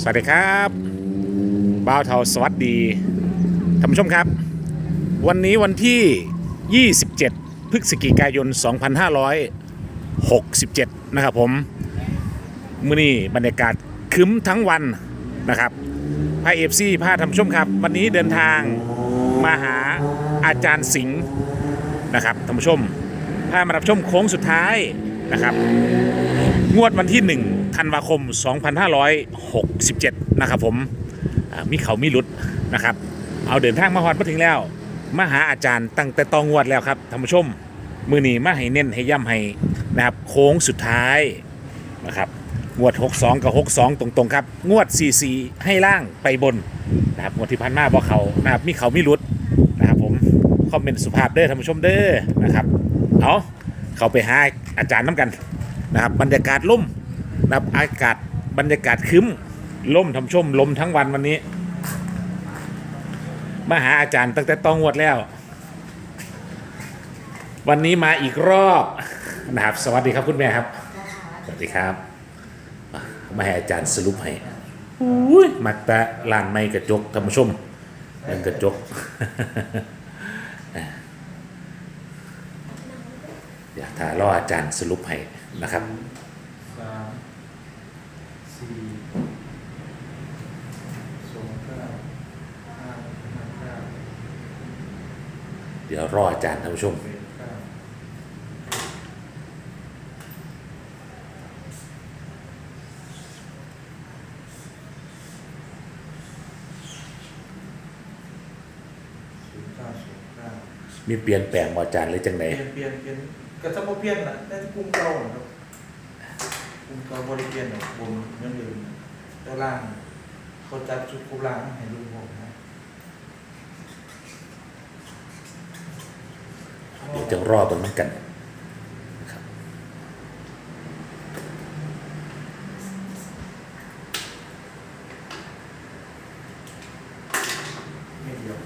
สวัสดีครับบ้าวเทาสวัสดีท่านผู้ชมครับ วันนี้วันที่ 27 พฤศจิกายน 2567 นะครับผมมื่อนี้บรรยากาศคึ้มทั้งวันนะครับพาเอฟซีพาท่านผู้ชมครับ วันนี้เดินทางมาหาอาจารย์สิงห์นะครับท่านผู้ชมพามารับชมโค้งสุดท้ายนะครับ งวดวันที่ 1 ธันวาคม 2567 นะครับผมอ่ามีเขามีหลุดนะครับ เอาเดินทางมาฮอดมาถึงแล้ว มาหาอาจารย์ตั้งแต่ตองวดแล้วครับท่านผู้ชม มือนี้มาให้เน้นให้ย่ำให้นะครับ โค้งสุดท้ายนะครับงวด 62 กับ 62 ตรงๆครับ งวด 44 ให้ล่างไปบนนะครับงวดที่พันมาบอกเขานะครับมีเขามีหลุดนะครับผมคอมเมนต์สุภาพเด้อท่านผู้ชมเด้อนะครับเอาเขาไปหาอาจารย์น้ำกัน นะครับบรรยากาศล่มนะครับอากาศบรรยากาศครึ้มล่มทำชมลมทั้งวันวันนี้ มาหาอาจารย์ตั้งแต่ต้องวดแล้ว วันนี้มาอีกรอบนะครับ สวัสดีครับคุณแม่ครับ สวัสดีครับอะมาให้อาจารย์สรุปให้อุ้ยมักตะลานไม้กระจกท่านผู้ชมมันกระจกอยาก ถ่ายรออาจารย์สรุปให้นะครับสามสี่สองเก้าห้าห้าเก้าเดี๋ยวรออาจารย์ท่านผู้ชมเจ็ดเก้าศูนย์เก้าศูนย์เก้ามีเปลี่ยนแปลงบ่อาจารย์หรือจังไหน เปลี่ยนเปลี่ยนเปลี่ยน ก็จะมาเปลี่ยนนะนั่นกลุ่มเก่าครับกลุ่มเก่าบริเปลี่ยนแบบบนยังอื่นตัวล่างเขาจับชุดกลุ่มล่างให้ดูผมนะเดี๋ยวจะรอตรงนั้นกันครับ ไม่เดียว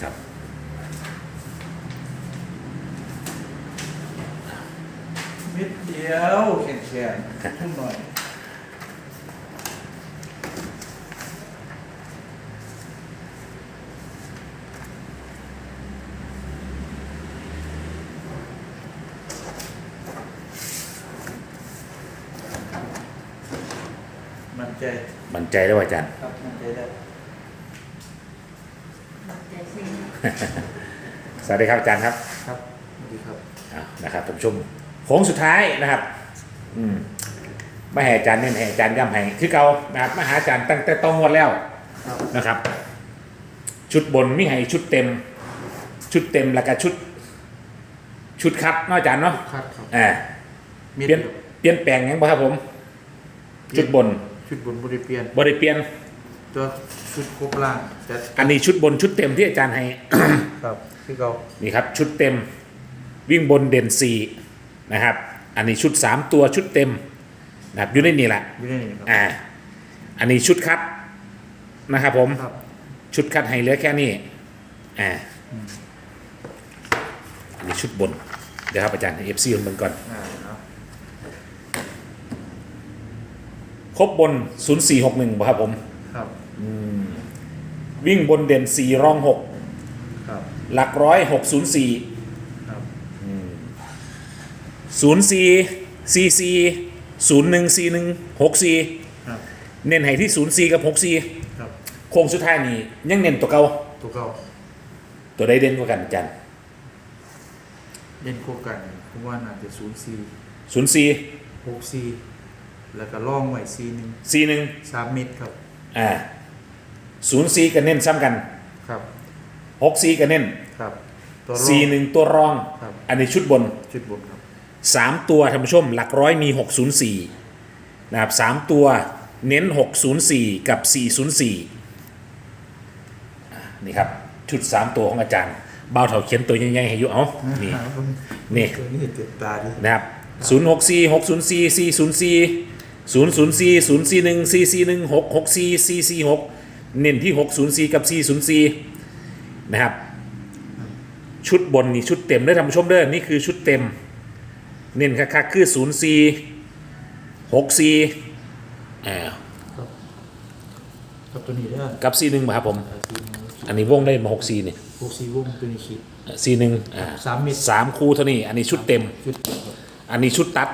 ครับ เม็ดเดียวแข็งแข็งทุ่มห น่อยมันใจมั่นใจแล้วว่าอาจารย์ ครับมันใจได้สวัสดีครับอาจารย์ครับ ครับสวัสดีครับอ่านะครับท่านผู้ชมโค้งสุดท้ายนะครับ อืม มาให้อาจารย์เน้นให้อาจารย์ย้ำให้คือเก่านะครับมาหาอาจารย์ตั้งแต่ต้องงวดแล้วครับ นะครับ ชุดบนมีให้ชุดเต็ม ชุดเต็มแล้วก็ชุด ชุดคัดเนาะอาจารย์เนาะครับครับอ่ามีเปลี่ยนเปลี่ยนแปลงยังบ่ครับผม ชุดบนชุดบนบริเปลี่ยนบริเปลี่ยนตัวชุดครบล่างแต่อันนี้ชุดบนชุดเต็มที่อาจารย์ให้ ครับคือเรานี่ครับ ชุดเต็ม วิ่งบนเด่นสี่นะครับ อันนี้ชุด3ตัวชุดเต็ม นะครับอยู่ในนี่แหละอยู่ในนี่ครับอ่า อันนี้ชุดคัดนะครับผม ครับชุดคัดให้เหลือแค่นี้อ่าอันนี้ชุดบน เดี๋ยวครับอาจารย์เอฟซีคนเบิ่งก่อน อ่าเอาครบบน 0461บ่ครับผม ครับวิ่งบนเด่น 4 รอง ครับ6 หลักร้อย 604 ครับ 04 44 01 41 64ครับเน้นให้ที่04กับ64ครับโค้งสุดท้ายนี่ยังเน้นตัวเก่าตัวเก่าตัวใดเด่นกว่ากันอาจารย์เล่นโคกันผมว่าน่าจะศูนย์สี่04หกสี่แล้วก็ล่องไว้สี่หนึ่ง41สามเมตรครับอ่า04ก็เน้นซ้ำกันครับ64ก็เน้นครับตัวร่อง41ตัวรอง ครับ อันนี้ชุดบน ชุดบนครับ 3ตัวท่านผู้ชมหลักร้อยมี 604นะครับ3ตัวเน้น 604 กับ 404 นี่ครับ ชุด 3 ตัวของอาจารย์เบาเถาเขียนตัวใหญ่ๆให้อยู่เอานี่นี่ตัวนี้เจ็บตาดินะครับ 064 604 404 004 041 441 664 446 เน้นที่ 604 กับ 404 นะครับ ชุดบนนี่ชุดเต็มเด้อท่านผู้ชมเด้อนี่คือชุดเต็ม เน้นคักๆคือ0 4 6 4อ่ากับตัวนี้เด้อกับซีหนึ่งมาครับผมเออสี่หนึ่งอันนี้วงได้มาหกซีนี่พวกซีวงตัวนี้ขีดซีหนึ่งอ่าสามเม็ดสามคู่เท่านี้ อันนี้ชุดเต็มชุดเต็มครับอันนี้ชุดตัด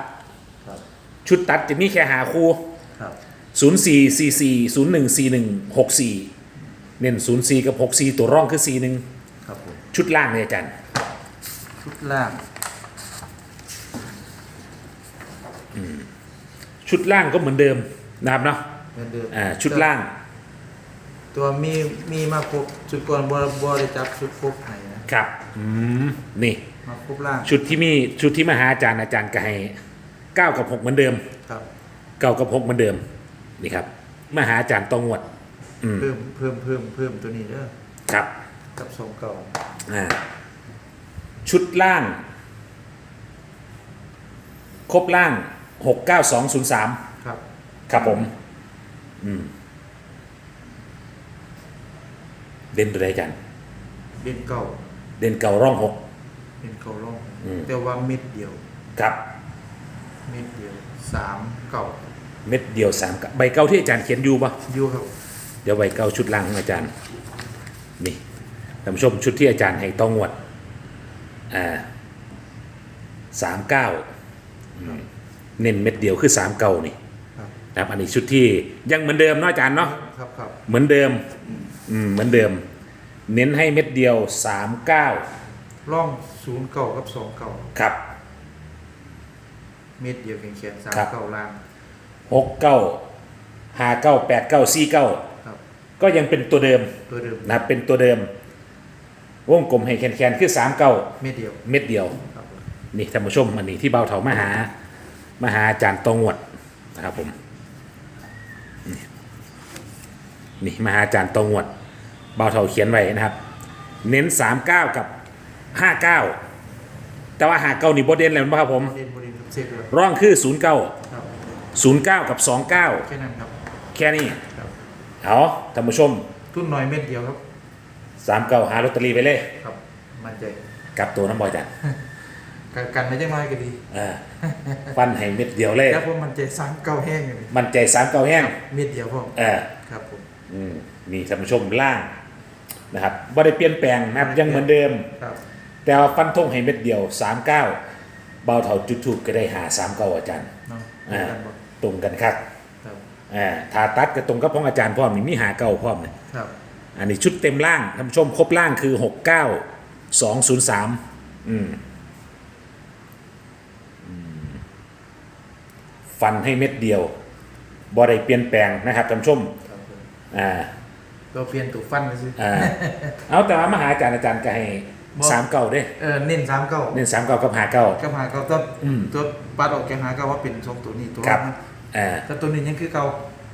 ครับชุดตัดจะมีแค่หาคู่ครับศูนย์สี่สี่สี่ศูนย์หนึ่งสี่หนึ่งหกสี่เน้นศูนย์สี่กับหกสี่ตัวร่องคือสี่หนึ่งครับผมชุดล่างเนี่ยอาจารย์ ชุดล่าง ชุดล่างก็เหมือนเดิมนะครับเนาะเหมือนเดิมอ่าชุดล่าง ตัวมีมีมาครบชุดก่อนบ่บ่ได้จับชุดครบให้นะครับอืมนี่ มาครบล่างชุดที่มีชุดที่มาหาอาจารย์อาจารย์ก็ให้เก้ากับหกเหมือนเดิมครับ เก้ากับหกเหมือนเดิมนี่ครับมาหาอาจารย์ตองวด อืมเพิ่มเพิ่มเพิ่มเพิ่มตัวนี้เด้อครับกับสองเก่าอ่าชุดล่าง ครบล่าง หกเก้าสองศูนย์สามครับ ครับผม อืม เด่นตัวใดอาจารย์เด่นเก่าเด่นเก่าร่องหก เด่นเก่าร่อง อืม แต่ว่าเม็ดเดียว ครับ เม็ดเดียวสามเก่าเม็ดเดียวสามกับใบเก้าที่อาจารย์เขียนอยู่ปะอยู่ครับเดี๋ยวใบเก้าชุดล่างของอาจารย์ นี่ท่านผู้ชมชุดที่อาจารย์ให้ต้องงวด อ่าสามเก้า เน้นเม็ดเดียวคือสามเก้านี่ครับนะครับอันนี้ชุดที่ยังเหมือนเดิมเนาะอาจารย์เนาะครับครับเหมือนเดิมอืมเหมือนเดิม เน้นให้เม็ดเดียวสามเก้าร่องศูนย์เก่ากับสองเก่าครับ เม็ดเดียวแข็งๆสามครับ เก่าล่างหกเก้าห้าเก้าแปดเก้าสี่เก้าครับ ก็ยังเป็นตัวเดิมตัวเดิมนะครับเป็นตัวเดิม วงกลมให้แคนๆคือสามเก้าเม็ดเดียวเม็ดเดียว ครับผมนี่ท่านผู้ชมอันนี้ที่เบาเถามาหา มาหาอาจารย์ตองวดนะครับผม นี่นี่มาหาอาจารย์ตองวดเบาเถาเขียนไว้นะครับ เน้นสามเก้ากับห้าเก้าแต่ว่าหาเก้านี่บดเด่นเลยมั้งครับผมเด่นบริเวณเซฟเลยร่องคือศูนย์เก้าครับศูนย์เก้ากับสองเก้าแค่นั้นครับ แค่นี้ครับ เอาท่านผู้ชมทุนน้อยเม็ดเดียวครับสามเก้าหาลอตเตอรี่ไปเลย ครับ มันใจ กลับตัวน้ำบอยจัน กันกันไม่จังน้อยก็ดีเออฟันให้เม็ดเดียวเลยแล้วผมมันใจสามเก้าแห้งเลยมันใจสามเก้าแห้งเม็ดเดียวพ่อเออครับผมอืมมีท่านผู้ชมล่างนะครับบ่ได้เปลี่ยนแปลงนะครับยังเหมือนเดิมครับแต่ว่าฟันธงให้เม็ดเดียว39เบาเท่าจุดถูกก็ได้หา39อาจารย์เนาะอ่ากันบ่ตรงกันครับครับอ่าถ้าตัดก็ตรงกับของอาจารย์พร้อมนี่มีหาเก้าพร้อมเลยครับอันนี้ชุดเต็มล่างท่านผู้ชมครบล่างคือ69 203อืมอื ฟันให้เม็ดเดียวบ่ได้เปลี่ยนแปลงนะครับท่านผู้ชมครับผมอ่าเราเปลี่ยนตัวฟันไปสิอ่าเอาแต่ว่ามหาอาจารย์อาจารย์ก็ให้บอกสามเก้าเด้เออเน้นสามเก้าเน้นสามเก้ากับหาเก้ากับหาเก้าตัวอืม ตัวปัดออกแกหาเก้าว่าเป็นสองตัวนี้ตัวครับนะอ่าแต่ตัวนี้ยังคือเก่า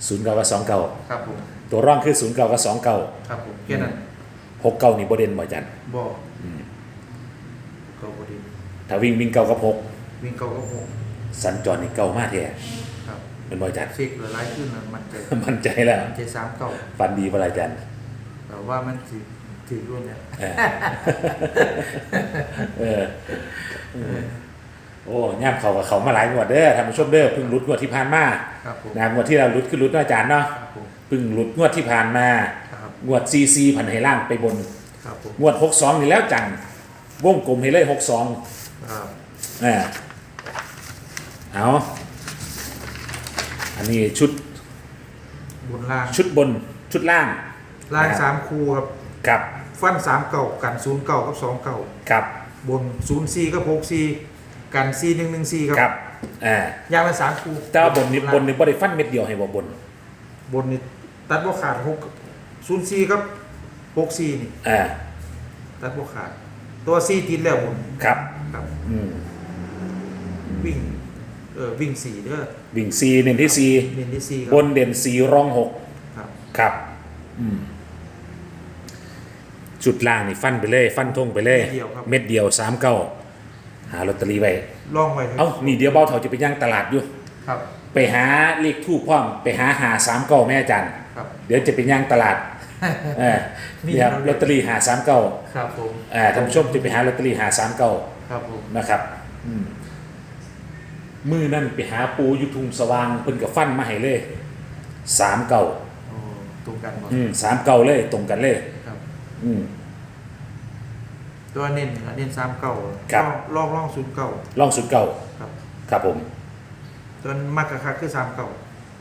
ศูนย์เก้ากับสองเก้าครับผมตัวร่องคือศูนย์เก้ากับสองเก้าครับผมแค่นั้นหกเก้านี่บเด่นบ่อาจารย์บ่อืมเก้าพอดีถ้าวิ่งวิ่งเก้ากับหกวิ่งเก้าก็หก สัญจรนี่เก้ามากแท้ครับเป็นบ่อาจารย์เช็คเหลือหลายขึ้นแล้วมันใจมั่นใจแล้วมันใจสามเก้าฟันดีบ่ล่ะอาจารย์แต่ว่ามันถือถือรุ่นเนี่ยเออเออเออโอ้ย่ามเขากับเขามาหลายงวดเด้อท่านผู้ชมเด้อเพิ่งรุดงวดที่ผ่านมาครับผมนะงวดที่เรารุดคือรุดเนาะอาจารย์เนาะครับผมเพิ่งรุดงวดที่ผ่านมาครับงวดซีซีพันไหล่างไปบนครับผมงวดหกสองนี่แล้วจังวงกลมให้เลยหกสองครับอ่า เอาอันนี้ชุดบนล่างชุดบนชุดล่างล่างสามคูครับกับฟันสามเก่ากันศูนย์เก่ากับสองเก่ากับบนศูนย์สี่กับหกสี่กันสี่หนึ่งหนึ่งสี่ครับกับอ่าอยางละสามคูแต่ว่าบนนี้บนนี้บริฟันเม็ดเดียวให้บ่บน บนนี่ตัดบ่ขาดหกศูนย์สี่กับหกสี่นี่อ่าตัดบ่ขาด ตัวสี่ติดแล้วบนครับครับ อืมวิ่ง เออวิ่งสี่เด้อวิ่งซีเน้นที่ซีเน้นที่สี่คบรับนเด่นสีรองหกครับครับ อืมจุดล่างนี่ฟันไปเลย ฟันทงไปเลยเดียวครับเม็ดเดียวสามเก้าหาลอตเตอรี่ไว้ลองไว้ครับเอ้านี่เดี๋ยวเบ้าเถาจะไปย่างตลาดอยู่ ครับ ไปหาเลขทูปพร้อม ไปหาหาสามเก้าแม่อาจารย์ครับ เดี๋ยวจะไปย่างตลาดเออมีนี่ครับครับลอตเตอรี่หาสามเก้าครับผมอ่าท่านผู้ชมจะไปหาลอตเตอรี่หาสามเก้าครับผมนะครับอืม มือนั่นไปหาปูอยุทุงสว่างเพิ่นกับฟันมาให้เลยสามเก้าโอ้ตรงกันหมดอืมสามเก่าเลยตรงกันเลย ครับ อืม ตัวเน้นเน้นสามเก่าครับ ล่องล่องศูนย์เก่าล่องสุดเก่าครับครับผมตัวมักกะคักคือสามเก่า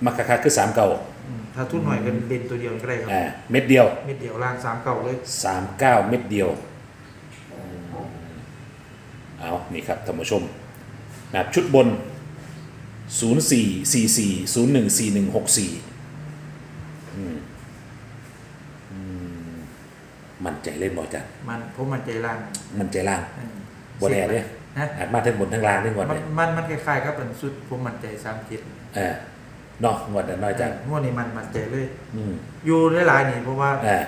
มักคักๆคือสามเก่าอืมถ้าทุนหน่อยก็เด่นตัวเดียวก็ได้ครับอ่าเม็ดเดียวเม็ดเดียวล่างสามเก่าเลยสามเก้าเม็ดเดียวอืมเอานี่ครับท่านผู้ชมนะครับชุดบน 0 4 4 4 0 1 4 1 6 4อืมอืมมันใจเล่นบ่จัดมันผมมันใจล่างมันใจล่างอืมบนแอร์เนี่ยนะอาจมาทั้งบนทั้งล่างนี่งวดมันเนี่ยมันมันคล้ายๆกับเป็นสุดผมมันใจสามเจ็ดเออเนาะงวดนั้นน้อยจังงวดนี้มันมันใจเลย อืมอยู่หลายๆนี่เพราะว่าเออ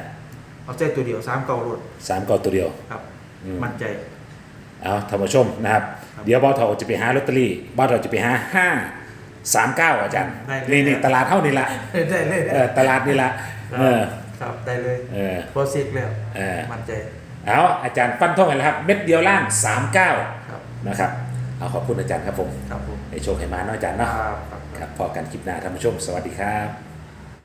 เอาใจตัวเดียวสามเก่ารถสามเก่าตัวเดียว ครับ อืม มันใจ เอาท่านผู้ชมนะครับครับ เดี๋ยวบ้าวเถาจะไปหาลอตเตอรี่บ้าวเถาจะไปหาห้าสามเก้าอาจารย์ได้เลย นี่นี่ตลาดเท่านี่ละได้เลยเออตลาดนี่ละเออ ครับได้เลยเออโปรเซกแล้วเออ มันใจเอาอาจารย์ฟันท่องกันแล้วครับ เม็ดเดียวล่างสามเก้าครับนะครับ เอาขอบคุณอาจารย์ครับผมครับผมให้โชคให้มาเนาะอาจารย์เนาะครับครับ ครับพอกันคลิปหน้าท่านผู้ชม สวัสดีครับ